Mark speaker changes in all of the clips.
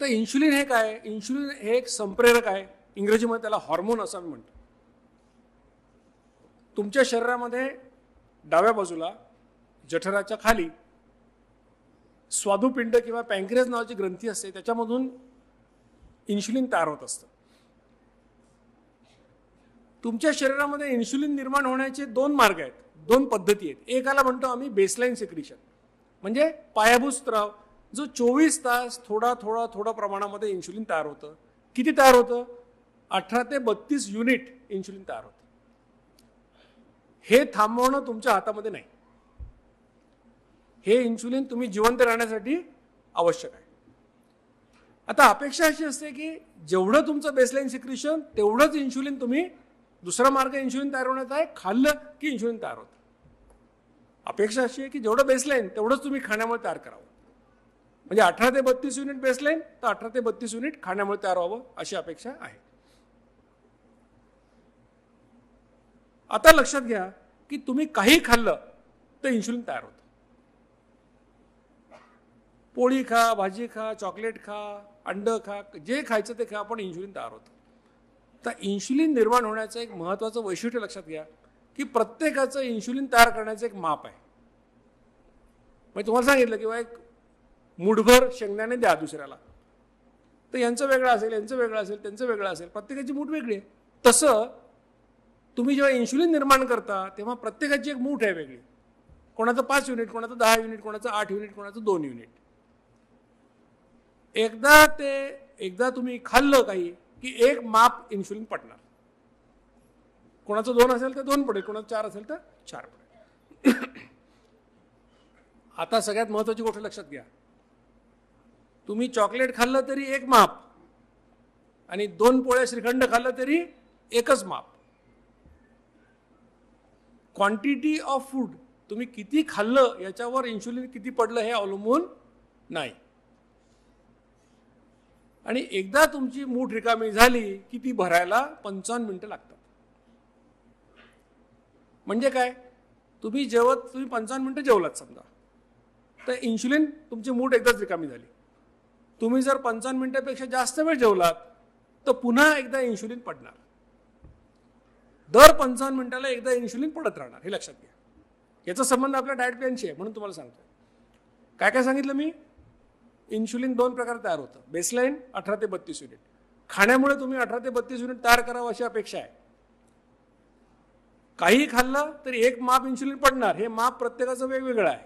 Speaker 1: तर इन्शुलिन हे काय? इन्शुलिन हे एक संप्रेरक आहे. इंग्रजीमध्ये त्याला हॉर्मोन असं आम्ही म्हणतो. तुमच्या शरीरामध्ये डाव्या बाजूला जठराच्या खाली स्वादुपिंड किंवा पँक्रेज नावाची ग्रंथी असते त्याच्यामधून इन्शुलिन तयार होत असतं. तुमच्या शरीरामध्ये इन्शुलिन निर्माण होण्याचे दोन मार्ग आहेत. दोन पद्धती आहेत. एकाला म्हणतो आम्ही बेसलाईन सिक्रिशन म्हणजे पायाभूत स्त्राव जो चोवीस तास थोडा थोडा थोडा प्रमाणामध्ये इन्शुलिन तयार होतं. किती तयार होतं? अठरा ते बत्तीस युनिट इन्शुलिन तयार होतं. हे थांबवणं तुमच्या हातामध्ये नाही. हे इन्शुलिन तुम्ही जिवंत राहण्यासाठी आवश्यक आहे. आता अपेक्षा अशी असते की जेवढं तुमचं बेसलाईन सिक्रिशन तेवढंच इन्शुलिन तुम्ही दुसरा मार्ग इन्शुलिन तयार होण्याचा आहे खाल्लं की इन्शुलिन तयार होतं. अपेक्षा अशी आहे की जेवढं बेसलाईन तेवढंच तुम्ही खाण्यामुळे तयार करावं. म्हणजे अठरा ते बत्तीस युनिट बेसलाईन तर अठरा ते बत्तीस युनिट खाण्यामुळे तयार व्हावं अशी अपेक्षा आहे. आता लक्षात घ्या की तुम्ही काही खाल्लं तर इन्शुलिन तयार होतं. पोळी खा भाजी खा चॉकलेट खा अंड खा जे खायचं ते खा पण इन्शुलिन तयार होतं. तर इन्शुलिन निर्माण होण्याचं एक महत्त्वाचं वैशिष्ट्य लक्षात घ्या की प्रत्येकाचं इन्शुलिन तयार करण्याचं एक माप आहे. म्हणजे तुम्हाला सांगितलं किंवा एक मुठभर शेंगदाणे द्या दुसऱ्याला. तर यांचं वेगळं असेल यांचं वेगळं असेल त्यांचं वेगळं असेल. प्रत्येकाची मूठ वेगळी आहे. तसं तुम्ही जेव्हा इन्शुलिन निर्माण करता तेव्हा प्रत्येकाची एक मूठ आहे वेगळी. कोणाचं पाच युनिट कोणाचं दहा युनिट कोणाचं आठ युनिट कोणाचं दोन युनिट एकदा ते एकदा तुम्ही खाल्लं काही की एक माप इन्शुलिन पडणार कोणाचं दोन असेल तर दोन पडेल कोणाचं चार असेल तर चार पडेल. आता सगळ्यात महत्वाची गोष्ट लक्षात घ्या. तुम्ही चॉकलेट खाल्लं तरी एक माप आणि दोन पोळ्या श्रीखंड खाल्लं तरी एकच माप. क्वांटिटी ऑफ फूड तुम्ही किती खाल्लं याच्यावर इन्शुलिन किती पडलं हे अवलंबून नाही. आणि एकदा तुमची मूठ रिकामी झाली की ती भरायला पंचावन्न मिनिटं लागतात. म्हणजे काय? तुम्ही जेवत तुम्ही पंचावन्न मिनिटं जेवलात समजा. तर इन्शुलिन तुमची मूठ एकदाच रिकामी झाली. तुम्ही जर पंचावन्न मिनिटापेक्षा जास्त वेळ जेवलात तर पुन्हा एकदा इन्शुलिन पडणार. दर पंचावन्न मिनिटाला एकदा इन्शुलिन पडत राहणार हे लक्षात घ्या. याचा संबंध आपल्या डायट प्लॅनशी आहे म्हणून तुम्हाला सांगतो काय काय सांगितलं मी? इन्शुलिन दोन प्रकार तयार होतं. बेसलाईन अठरा ते बत्तीस युनिट खाण्यामुळे तुम्ही अठरा ते बत्तीस युनिट तयार करावं अशी अपेक्षा आहे. काही खाल्लं तरी एक माप इन्शुलिन पडणार. हे माप प्रत्येकाचं वेगवेगळं आहे.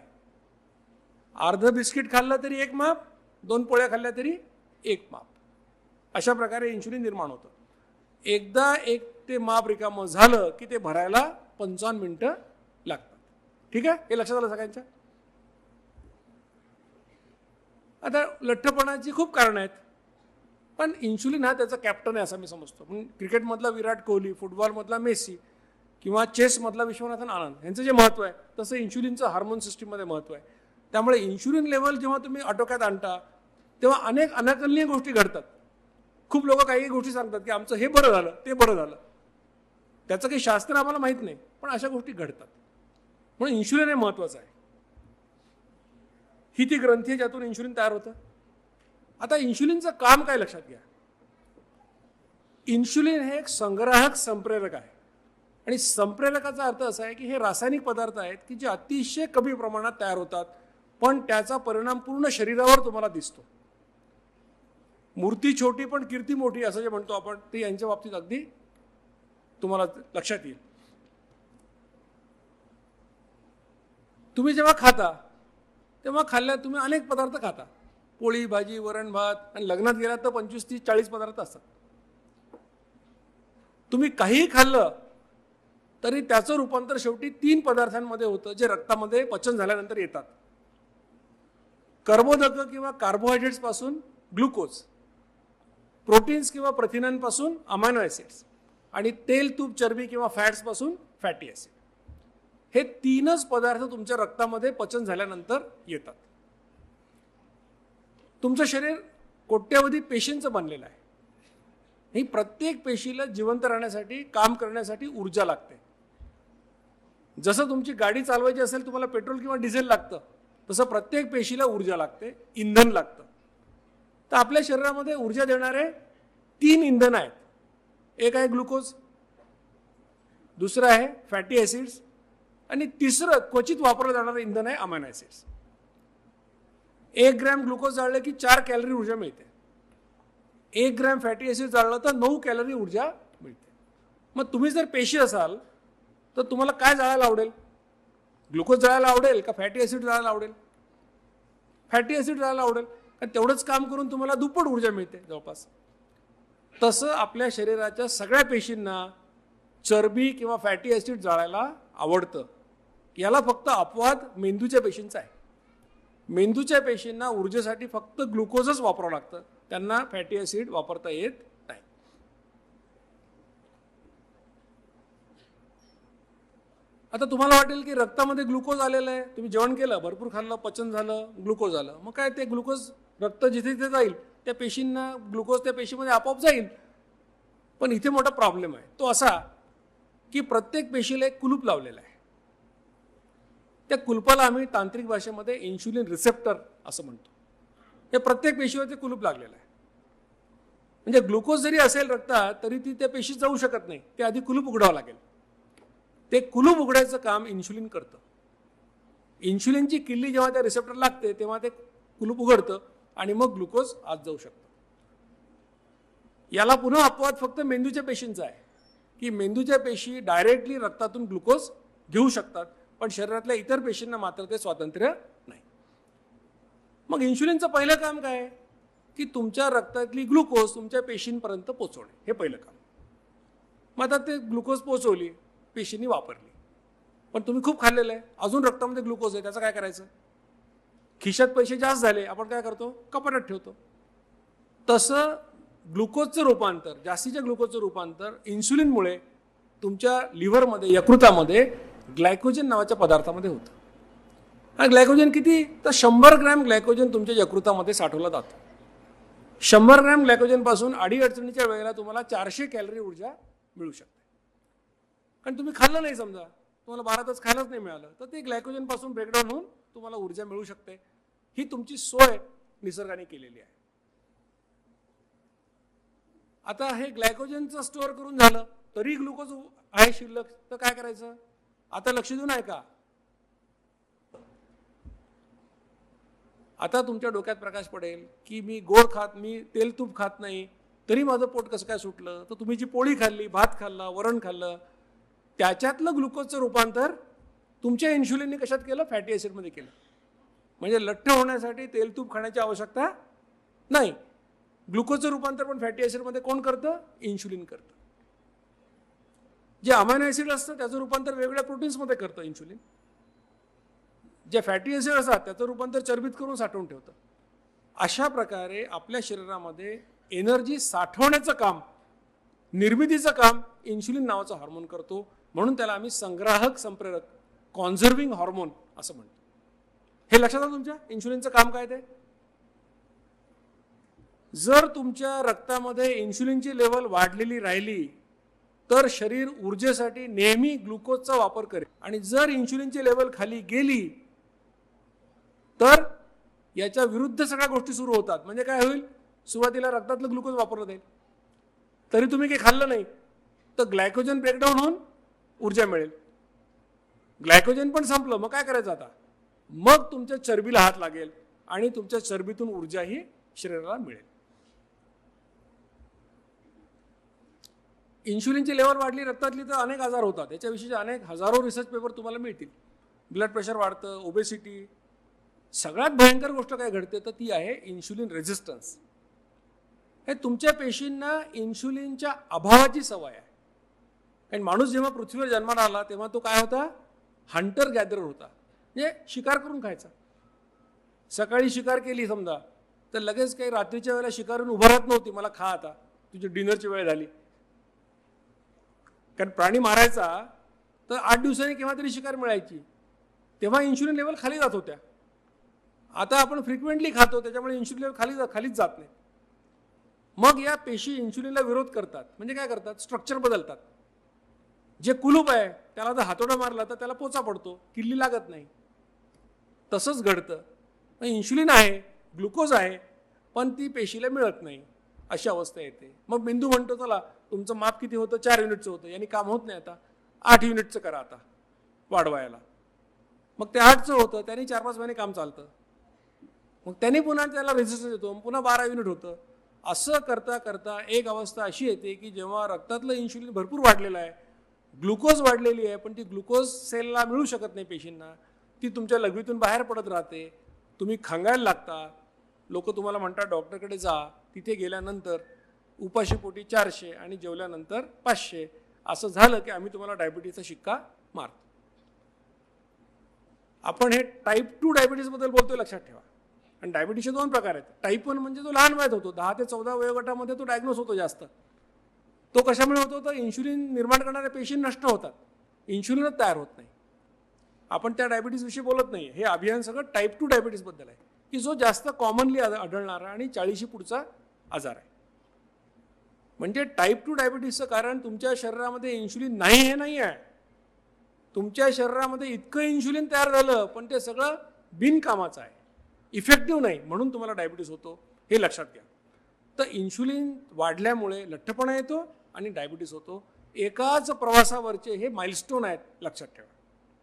Speaker 1: अर्ध बिस्किट खाल्लं तरी एक माप दोन पोळ्या खाल्ल्या तरी एक माप. अशा प्रकारे इन्शुलिन निर्माण होतं. एकदा एक ते माप रिकामं झालं की ते भरायला पंचावन्न मिनटं लागतात. ठीक आहे? हे लक्षात आलं सगळ्यांच्या? आता लठ्ठपणाची खूप कारणं आहेत. पण इन्शुलिन हा त्याचा कॅप्टन आहे असं मी समजतो. म्हणून क्रिकेटमधला विराट कोहली फुटबॉलमधला मेसी किंवा चेसमधला विश्वनाथन आनंद यांचं जे महत्त्व आहे तसं इन्शुलिनचं हार्मोन सिस्टीममध्ये महत्त्व आहे. त्यामुळे इन्शुलिन लेवल जेव्हा तुम्ही आटोक्यात आणता तेव्हा अनेक अनाकलनीय गोष्टी घडतात. खूप लोक काही गोष्टी सांगतात की आमचं हे बरं झालं ते बरं झालं. त्याचं काही शास्त्र आम्हाला माहीत नाही पण अशा गोष्टी घडतात. म्हणून इन्शुलिन हे महत्त्वाचं आहे. ही ती ग्रंथी आहे ज्यातून इन्शुलिन तयार होतं. आता इन्शुलिनचं काम काय लक्षात घ्या. इन्शुलिन हे एक संग्राहक संप्रेरक आहे. आणि संप्रेरकाचा अर्थ असा आहे की हे रासायनिक पदार्थ आहेत की जे अतिशय कमी प्रमाणात तयार होतात. पण त्याचा परिणाम पूर्ण शरीरावर तुम्हाला दिसतो. मूर्ती छोटी पण कीर्ती मोठी असं जे म्हणतो आपण ते यांच्या बाबतीत अगदी तुम्हाला लक्षात येईल. तुम्ही जेव्हा खाता तेव्हा खाल्ल्या तुम्ही अनेक पदार्थ खाता. पोळी भाजी वरण भात आणि लग्नात गेलात तर पंचवीस तीस चाळीस पदार्थ असतात. तुम्ही काहीही खाल्लं तरी त्याचं रूपांतर शेवटी तीन पदार्थांमध्ये होतं जे रक्तामध्ये पचन झाल्यानंतर येतात. कर्बोदक किंवा कार्बोहायड्रेट्सपासून ग्लुकोज प्रोटीन्स किंवा प्रथिनांपासून अमायनो ॲसिड्स आणि तेल तूप चरबी किंवा फॅट्सपासून फॅटी ॲसिड हे तीनच पदार्थ तुमच्या रक्तामध्ये पचन झाल्यानंतर येतात. तुमचं शरीर कोट्यावधी पेशींचं बनलेलं आहे. ही प्रत्येक पेशीला जिवंत राहण्यासाठी काम करण्यासाठी ऊर्जा लागते. जसं तुमची गाडी चालवायची असेल तुम्हाला पेट्रोल किंवा डिझेल लागतं. तसं प्रत्येक पेशीला ऊर्जा लागते इंधन लागतं. तर आपल्या शरीरामध्ये ऊर्जा देणारे तीन इंधन आहेत. एक आहे ग्लुकोज दुसरं आहे फॅटी ॲसिड्स आणि तिसरं क्वचित वापरलं जाणारं इंधन आहे अमायनो ॲसिड्स. एक ग्रॅम ग्लुकोज जाळलं की चार कॅलरी ऊर्जा मिळते. एक ग्रॅम फॅटी ॲसिड जाळलं तर नऊ कॅलरी ऊर्जा मिळते. मग तुम्ही जर पेशी असाल तर तुम्हाला काय जाळायला आवडेल? ग्लुकोज जळायला आवडेल का फॅटी ॲसिड जळायला आवडेल? फॅटी ॲसिड जळायला आवडेल? कारण तेवढंच काम करून तुम्हाला दुप्पट ऊर्जा मिळते जवळपास? तसं आपल्या शरीराच्या सगळ्या पेशींना चरबी किंवा फॅटी ॲसिड जाळायला आवडतं. याला फक्त अपवाद मेंदूच्या पेशींचा आहे. मेंदूच्या पेशींना ऊर्जेसाठी फक्त ग्लुकोजच वापरावं लागतं. त्यांना फॅटी ॲसिड वापरता येत नाही आता तुम्हाला वाटेल की रक्तामध्ये ग्लुकोज आलेलं आहे तुम्ही जेवण केलं भरपूर खाल्लं पचन झालं ग्लुकोज आलं. मग काय ते ग्लुकोज रक्त जिथे जिथे जाईल त्या पेशींना ग्लुकोज त्या पेशीमध्ये आपोआप जाईल. पण इथे मोठा प्रॉब्लेम आहे. तो असा की प्रत्येक पेशीला एक कुलूप लावलेला आहे. त्या कुलपाला आम्ही तांत्रिक भाषेमध्ये इन्शुलिन रिसेप्टर असं म्हणतो. हे प्रत्येक पेशीवर ते कुलूप लागलेलं आहे. म्हणजे ग्लुकोज जरी असेल रक्तात तरी ती त्या पेशीत जाऊ शकत नाही. ते आधी कुलूप उघडावं लागेल. ते कुलूप उघडायचं काम इन्शुलिन करतं. इन्शुलिनची किल्ली जेव्हा त्या रिसेप्टर लागते तेव्हा ते कुलूप उघडतं आणि मग ग्लुकोज आत जाऊ शकतं. याला पुन्हा अपवाद फक्त मेंदूच्या पेशींचा आहे. की मेंदूच्या पेशी डायरेक्टली रक्तातून ग्लुकोज घेऊ शकतात पण शरीरातल्या इतर पेशींना मात्र ते स्वातंत्र्य नाही. मग इन्शुलिनचं पहिलं काम काय आहे? की तुमच्या रक्तातली ग्लुकोज तुमच्या पेशींपर्यंत पोचवणे. हे पहिलं काम. मग आता ते ग्लुकोज पोचवली पेशींनी वापरली. पण तुम्ही खूप खाल्लेलं आहे. अजून रक्तामध्ये ग्लुकोज आहे. त्याचं काय करायचं? खिशात पैसे जास्त झाले. आपण काय करतो? कपाटात ठेवतो. तसं ग्लुकोजचं रूपांतर जास्तीच्या ग्लुकोजचं रूपांतर इन्सुलिनमुळे तुमच्या लिव्हरमध्ये यकृतामध्ये ग्लायकोजन नावाच्या पदार्थामध्ये होतं. आणि ग्लायकोजन किती? तर शंभर ग्रॅम ग्लायकोजन तुमच्या यकृतामध्ये साठवलं जातं. शंभर ग्रॅम ग्लायकोजनपासून अडी अडचणीच्या वेळेला तुम्हाला चारशे कॅलरी ऊर्जा मिळू शकते. कारण तुम्ही खाल्लं नाही समजा. तुम्हाला भारतच खायलाच नाही मिळालं. तर ते ग्लायकोजनपासून ब्रेकडाऊन होऊन तुम्हाला ऊर्जा मिळू शकते. ही तुमची सोय निसर्गाने केलेली आहे. आता हे ग्लायकोजनचं स्टोअर करून झालं तरी ग्लुकोज आहे शिल्लक. तर काय करायचं? आता लक्ष देऊन आहे का आता तुमच्या डोक्यात प्रकाश पडेल की मी गोड खात मी तेल तूप खात नाही. तरी माझं पोट कसं काय सुटलं? तर तुम्ही जी पोळी खाल्ली भात खाल्ला वरण खाल्लं त्याच्यातलं ग्लुकोजचं रूपांतर तुमच्या इन्शुलिनने कशात केलं? फॅटी ॲसिडमध्ये केलं. म्हणजे लठ्ठ होण्यासाठी तेलतूप खाण्याची आवश्यकता नाही. ग्लुकोजचं रूपांतर पण फॅटी ॲसिडमध्ये कोण करतं? इन्शुलिन करतं. जे अमायनो ॲसिड असतं त्याचं रूपांतर वेगवेगळ्या प्रोटीन्समध्ये करतं इन्शुलिन. जे फॅटी ॲसिड असतात त्याचं रूपांतर चरबीत करून साठवून ठेवतं. अशा प्रकारे आपल्या शरीरामध्ये एनर्जी साठवण्याचं काम निर्मितीचं काम इन्शुलिन नावाचं हार्मोन करतो. म्हणून त्याला आम्ही संग्राहक संप्रेरक कॉन्झर्विंग हॉर्मोन असं म्हणतो. हे लक्षात आलं तुमच्या? इन्शुलिनचं काम काय ते? जर तुमच्या रक्तामध्ये इन्शुलिनची लेवल वाढलेली राहिली तर शरीर ऊर्जेसाठी नेहमी ग्लुकोजचा वापर करेल. आणि जर इन्शुलिनची लेवल खाली गेली तर याच्या विरुद्ध सगळ्या गोष्टी सुरू होतात. म्हणजे काय होईल? सुरुवातीला रक्तातलं ग्लुकोज वापरलं जाईल. तरी तुम्ही काही खाल्लं नाही. तर ग्लायकोजन ब्रेकडाऊन होऊन ऊर्जा मिळेल. ग्लायकोजन पण संपलं मग काय करायचं आता? मग तुमच्या चरबीला हात लागेल आणि तुमच्या चरबीतून ऊर्जाही शरीराला मिळेल. इन्शुलिनची लेवल वाढली रक्तातली तर अनेक आजार होतात. याच्याविषयीचे अनेक हजारो रिसर्च पेपर तुम्हाला मिळतील. ब्लड प्रेशर वाढतं ओबेसिटी सगळ्यात भयंकर गोष्ट काय घडते तर ती आहे इन्शुलिन रेझिस्टन्स हे तुमच्या पेशींना इन्शुलिनच्या अभावाची सवय आहे. कारण माणूस जेव्हा पृथ्वीवर जन्माला आला तेव्हा तो काय होता? हंटर गॅदरर होता. म्हणजे शिकार करून खायचा. सकाळी शिकार केली समजा तर लगेच काही रात्रीच्या वेळेला शिकारून उभं राहत नव्हती मला खा आता तुझी डिनरची वेळ झाली. कारण प्राणी मारायचा तर आठ दिवसांनी केव्हा तरी शिकार मिळायची. तेव्हा इन्शुलिन लेवल खाली जात होत्या. आता आपण फ्रिक्वेंटली खातो त्याच्यामुळे इन्शुलिन लेवल खाली जा खालीच जात नाही. मग या पेशी इन्शुलिनला विरोध करतात. म्हणजे काय करतात? स्ट्रक्चर बदलतात. जे कुलूप आहे त्याला जर हातोडा मारला तर त्याला पोचा पडतो किल्ली लागत नाही. तसंच घडतं. इन्शुलिन आहे ग्लुकोज आहे पण ती पेशीला मिळत नाही. अशी अवस्था येते. मग बिंदू म्हणतो चला तुमचं माप किती होतं? चार युनिटचं होतं. यांनी काम होत नाही आता. आठ युनिटचं करा आता वाढवायला. मग ते आठचं होतं त्यांनी चार पाच महिने काम चालतं. मग त्यांनी पुन्हा त्याला रेझिस्टन्स येतो पुन्हा बारा युनिट होतं. असं करता करता एक अवस्था अशी येते की जेव्हा रक्तातलं इन्शुलिन भरपूर वाढलेलं आहे ग्लुकोज वाढलेली आहे पण ती ग्लुकोज सेलला मिळू शकत नाही पेशींना. ती तुमच्या लघवीतून बाहेर पडत राहते. तुम्ही खांगायला लागता. लोक तुम्हाला म्हणतात डॉक्टरकडे जा. तिथे गेल्यानंतर उपाशीपोटी चारशे आणि जेवल्यानंतर पाचशे. असं झालं की आम्ही तुम्हाला डायबिटीजचा शिक्का मारतो. आपण हे टाईप टू डायबिटीजबद्दल बोलतोय लक्षात ठेवा. आणि डायबिटीसचे दोन प्रकार आहेत. टाईप वन म्हणजे तो लहान वयात होतो. दहा ते चौदा वयोगटामध्ये तो डायग्नोस होतो जास्त. तो कशामुळे होतो तर इन्शुलिन निर्माण करणारे पेशी नष्ट होतात. इन्शुलिनच तयार होत नाही. आपण त्या डायबिटीजविषयी बोलत नाही हे अभियान सगळं टाईप टू डायबिटीजबद्दल आहे. की जो जास्त कॉमनली आढळणारा आणि चाळीशी पुढचा आजार आहे. म्हणजे टाईप टू डायबिटीजचं कारण तुमच्या शरीरामध्ये इन्शुलिन नाही हे नाही आहे तुमच्या शरीरामध्ये इतकं इन्शुलिन तयार झालं पण ते सगळं बिनकामाचं आहे. इफेक्टिव्ह नाही म्हणून तुम्हाला डायबिटीस होतो हे लक्षात घ्या. तर इन्शुलिन वाढल्यामुळे लठ्ठपणा येतो आणि डायबिटीस होतो. एकाच प्रवासावरचे हे माइलस्टोन आहेत लक्षात ठेवा.